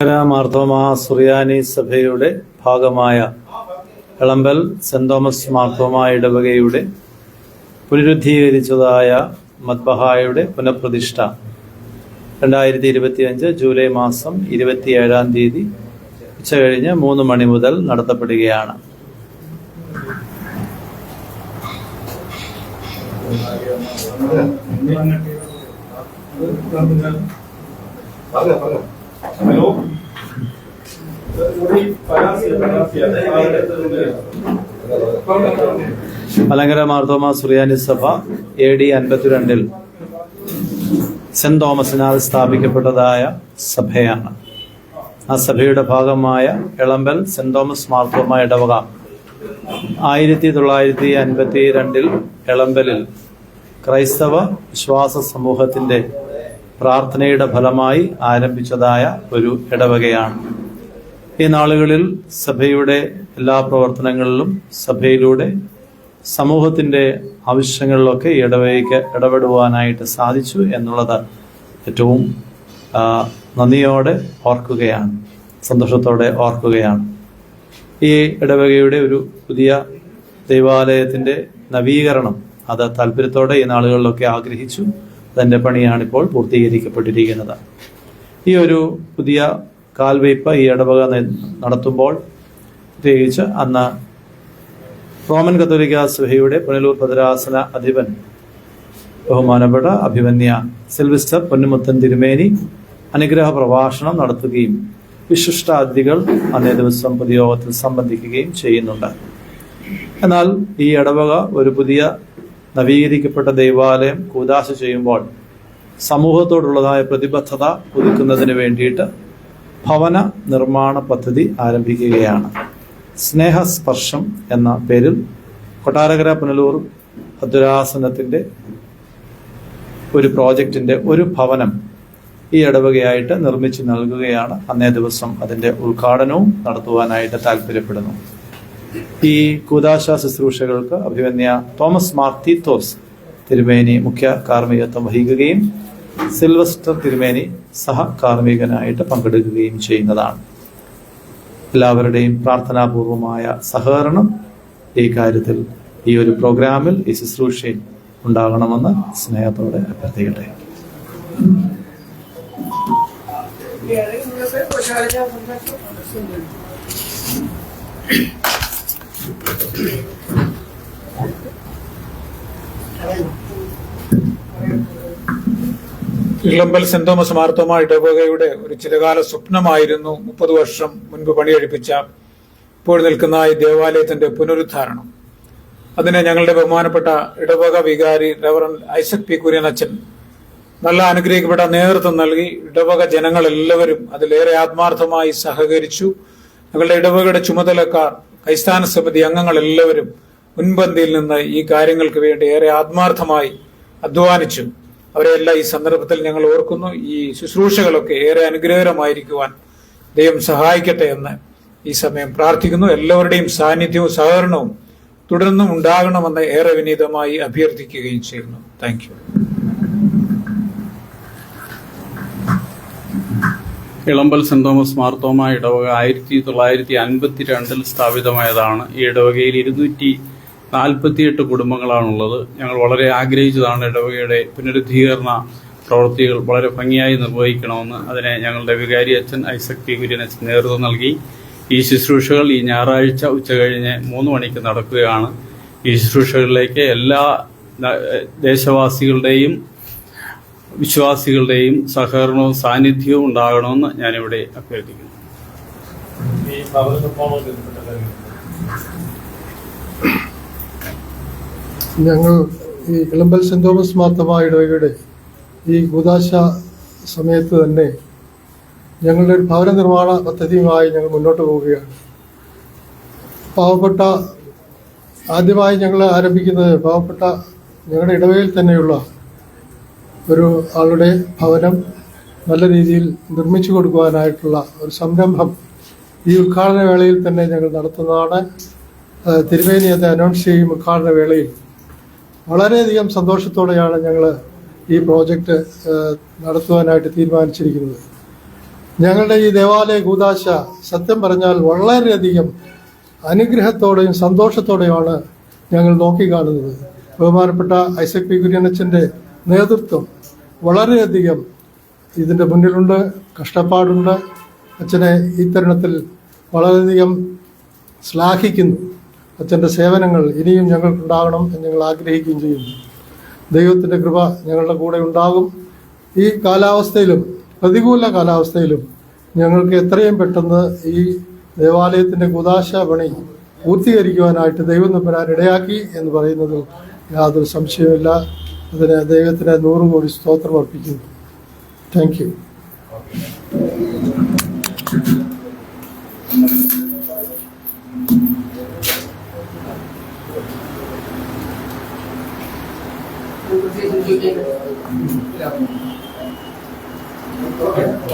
മാർത്തോമാ സുറിയാനി സഭയുടെ ഭാഗമായ എളമ്പൽ saint Thomas Marthoma ഇടവകയുടെ പുനരുദ്ധീകരിച്ചതായ മദ്ബഹായുടെ പുനഃപ്രതിഷ്ഠ രണ്ടായിരത്തി ഇരുപത്തി അഞ്ച് ജൂലൈ മാസം ഇരുപത്തിയേഴാം തീയതി ഉച്ചകഴിഞ്ഞ് മൂന്ന് മണി മുതൽ നടത്തപ്പെടുകയാണ്. ഇവിടെ പരാസിയ മലങ്കര മാർത്തോമ സുറിയാനി സഭ എ ഡി അൻപത്തിരണ്ടിൽ സെന്റ് തോമസിനാൽ സ്ഥാപിക്കപ്പെട്ടതായ സഭയാണ്. ആ സഭയുടെ ഭാഗമായ എളമ്പൽ സെന്റ് തോമസ് മാർത്തോമ ഇടവക ആയിരത്തി തൊള്ളായിരത്തി അൻപത്തി രണ്ടിൽ എളമ്പലിൽ ക്രൈസ്തവ വിശ്വാസ സമൂഹത്തിന്റെ പ്രാർത്ഥനയുടെ ഫലമായി ആരംഭിച്ചതായ ഒരു ഇടവകയാണ്. ഈ നാളുകളിൽ സഭയുടെ എല്ലാ പ്രവർത്തനങ്ങളിലും സഭയിലൂടെ സമൂഹത്തിന്റെ ആവശ്യങ്ങളിലൊക്കെ ഇടവകയ്ക്ക് ഇടപെടുവാനായിട്ട് സാധിച്ചു എന്നുള്ളത് ഏറ്റവും നന്ദിയോടെ ഓർക്കുകയാണ് സന്തോഷത്തോടെ ഓർക്കുകയാണ്. ഈ ഇടവകയുടെ ഒരു പുതിയ ദൈവാലയത്തിന്റെ നവീകരണം അത് താല്പര്യത്തോടെ ഈ നാളുകളിലൊക്കെ ആഗ്രഹിച്ചു. അതിന്റെ പണിയാണ് ഇപ്പോൾ പൂർത്തീകരിക്കപ്പെട്ടിരിക്കുന്നത്. ഈ ഒരു പുതിയ കാൽവയ്പ് ഈ ഇടവക നടത്തുമ്പോൾ പ്രത്യേകിച്ച് അന്ന് റോമൻ കത്തോലിക്ക സഭയുടെ പുനലൂർ ഭദ്രാസന അധിപൻ ബഹുമാനപ്പെട്ട അഭിമന്യ സിൽവിസ്റ്റർ പൊന്നുമുത്തൻ തിരുമേനി അനുഗ്രഹ പ്രഭാഷണം നടത്തുകയും വിശിഷ്ട അതിഥികൾ അന്നേ ദിവസം പൊതുയോഗത്തിൽ സംബന്ധിക്കുകയും ചെയ്യുന്നുണ്ട്. എന്നാൽ ഈ ഇടവക ഒരു പുതിയ നവീകരിക്കപ്പെട്ട ദൈവാലയം കൂദാശ ചെയ്യുമ്പോൾ സമൂഹത്തോടുള്ളതായ പ്രതിബദ്ധത പുതുക്കുന്നതിന് വേണ്ടിയിട്ട് ഭവന നിർമ്മാണ പദ്ധതി ആരംഭിക്കുകയാണ്. സ്നേഹസ്പർശം എന്ന പേരിൽ കൊട്ടാരകര പുനലൂർ ഭദ്രാസനത്തിന്റെ ഒരു പ്രോജക്റ്റിന്റെ ഒരു ഭവനം ഈ ഇടവകയായിട്ട് നിർമ്മിച്ചു നൽകുകയാണ്. അന്നേ ദിവസം അതിന്റെ ഉദ്ഘാടനവും നടത്തുവാനായിട്ട് താല്പര്യപ്പെടുന്നു. ഈ കൂതാശ ശുശ്രൂഷകൾക്ക് അഭിമന്യ തോമസ് മാർത്തിത്തോസ് തിരുമേനി മുഖ്യ കാർമ്മികത്വം വഹിക്കുകയും സിൽവസ്റ്റർ തിരുമേനി സഹ കാർമ്മികനായിട്ട് പങ്കെടുക്കുകയും ചെയ്യുന്നതാണ്. എല്ലാവരുടെയും പ്രാർത്ഥനാപൂർവമായ സഹകരണം ഈ കാര്യത്തിൽ ഈ ഒരു പ്രോഗ്രാമിൽ ഈ ശുശ്രൂഷയിൽ ഉണ്ടാകണമെന്ന് സ്നേഹത്തോടെ അഭ്യർത്ഥിക്കട്ടെ. ഇളമ്പൽ സെന്റ് തോമസ് മാർത്തോമ ഇടവകയുടെ ഒരു ചിരകാല സ്വപ്നമായിരുന്നു മുപ്പത് വർഷം മുൻപ് പണിയെടുപ്പിച്ച ഇപ്പോൾ നിൽക്കുന്ന ഈ ദേവാലയത്തിന്റെ പുനരുദ്ധാരണം. അതിനെ ഞങ്ങളുടെ ബഹുമാനപ്പെട്ട ഇടവക വികാരി റവറൻ ഐസക് പി കുര്യൻ അച്ഛൻ നല്ല അനുഗ്രഹിക്കപ്പെട്ട നേതൃത്വം നൽകി. ഇടവക ജനങ്ങൾ എല്ലാവരും അതിലേറെ ആത്മാർത്ഥമായി സഹകരിച്ചു. ഞങ്ങളുടെ ഇടവകയുടെ ചുമതലക്കാർ കൈസ്ഥാന സമിതി അംഗങ്ങളെല്ലാവരും മുൻപന്തിയിൽ നിന്ന് ഈ കാര്യങ്ങൾക്ക് വേണ്ടി ഏറെ ആത്മാർത്ഥമായി അധ്വാനിച്ചു അവരെല്ലാം ഈ സന്ദർഭത്തിൽ ഞങ്ങൾ ഓർക്കുന്നു. ഈ ശുശ്രൂഷകളൊക്കെ ഏറെ അനുഗ്രഹകരമായിരിക്കുവാൻ ദൈവം സഹായിക്കട്ടെ എന്ന് ഈ സമയം പ്രാർത്ഥിക്കുന്നു. എല്ലാവരുടെയും സാന്നിധ്യവും സഹകരണവും തുടർന്നും ഉണ്ടാകണമെന്ന് ഏറെ വിനീതമായി അഭ്യർത്ഥിക്കുകയും ചെയ്യുന്നു. Thank Elampal Saint Thomas Marthoma ഇടവക ആയിരത്തി തൊള്ളായിരത്തി അൻപത്തി രണ്ടിൽ സ്ഥാപിതമായതാണ്. ഈ ഇടവകയിൽ ഇരുന്നൂറ്റി നാൽപ്പത്തിയെട്ട് കുടുംബങ്ങളാണുള്ളത്. ഞങ്ങൾ വളരെ ആഗ്രഹിച്ചതാണ് ഇടവകയുടെ പുനരുദ്ധീകരണ പ്രവൃത്തികൾ വളരെ ഭംഗിയായി നിർവഹിക്കണമെന്ന്. അതിനെ ഞങ്ങളുടെ വികാരി അച്ഛൻ ഐസക് പി കുര്യൻ അച്ഛൻ നേതൃത്വം നൽകി. ഈ ശുശ്രൂഷകൾ ഈ ഞായറാഴ്ച ഉച്ചകഴിഞ്ഞ് മൂന്ന് മണിക്ക് നടക്കുകയാണ്. ഈ ശുശ്രൂഷകളിലേക്ക് എല്ലാ ദേശവാസികളുടെയും വിശ്വാസികളുടെയും സഹകരണവും സാന്നിധ്യവും ഉണ്ടാകണമെന്ന് ഞാനിവിടെ അഭ്യർത്ഥിക്കുന്നു. ഞങ്ങൾ ഈ ഇളമ്പൽ സെന്റ് തോമസ് മാർത്തമ ഇടവകയുടെ ഈ ഗുദാശ സമയത്ത് തന്നെ ഞങ്ങളുടെ ഒരു ഭവന നിർമ്മാണ പദ്ധതിയുമായി ഞങ്ങൾ മുന്നോട്ട് പോവുകയാണ്. പാവപ്പെട്ട ആദ്യമായി ഞങ്ങൾ ആരംഭിക്കുന്നത് പാവപ്പെട്ട ഞങ്ങളുടെ ഇടവകയിൽ തന്നെയുള്ള ഒരു ആളുടെ ഭവനം നല്ല രീതിയിൽ നിർമ്മിച്ചു കൊടുക്കുവാനായിട്ടുള്ള ഒരു സംരംഭം ഈ ഉദ്ഘാടന വേളയിൽ തന്നെ ഞങ്ങൾ നടത്തുന്നതാണ്. തിരുവേനി അത് അനൗൺസ് ചെയ്യും ഉദ്ഘാടന വേളയിൽ. വളരെയധികം സന്തോഷത്തോടെയാണ് ഞങ്ങൾ ഈ പ്രോജക്റ്റ് നടത്തുവാനായിട്ട് തീരുമാനിച്ചിരിക്കുന്നത്. ഞങ്ങളുടെ ഈ ദേവാലയ കൂതാശ സത്യം പറഞ്ഞാൽ വളരെയധികം അനുഗ്രഹത്തോടെയും സന്തോഷത്തോടെയുമാണ് ഞങ്ങൾ നോക്കിക്കാണുന്നത്. ബഹുമാനപ്പെട്ട ഐസക് പി കുര്യനച്ചന്റെ നേതൃത്വം വളരെയധികം ഇതിന്റെ മുന്നിലുണ്ട് കഷ്ടപ്പാടുണ്ട്. അച്ഛനെ ഈ തരുണത്തിൽ വളരെയധികം ശ്ലാഘിക്കുന്നു. അച്ഛന്റെ സേവനങ്ങൾ ഇനിയും ഞങ്ങൾക്കുണ്ടാകണം എന്ന് ഞങ്ങൾ ആഗ്രഹിക്കുകയും ചെയ്യുന്നു. ദൈവത്തിന്റെ കൃപ ഞങ്ങളുടെ കൂടെ ഉണ്ടാകും. ഈ കാലാവസ്ഥയിലും പ്രതികൂല കാലാവസ്ഥയിലും ഞങ്ങൾക്ക് എത്രയും പെട്ടെന്ന് ഈ ദേവാലയത്തിന്റെ കുതാശ പണി പൂർത്തീകരിക്കുവാനായിട്ട് ദൈവം നമ്പരാൻ ഇടയാക്കി എന്ന് പറയുന്നതിൽ യാതൊരു സംശയവുമില്ല. അതിന് ദൈവത്തിന് നൂറ് കോടി സ്തോത്രം അർപ്പിക്കുന്നു. Thank you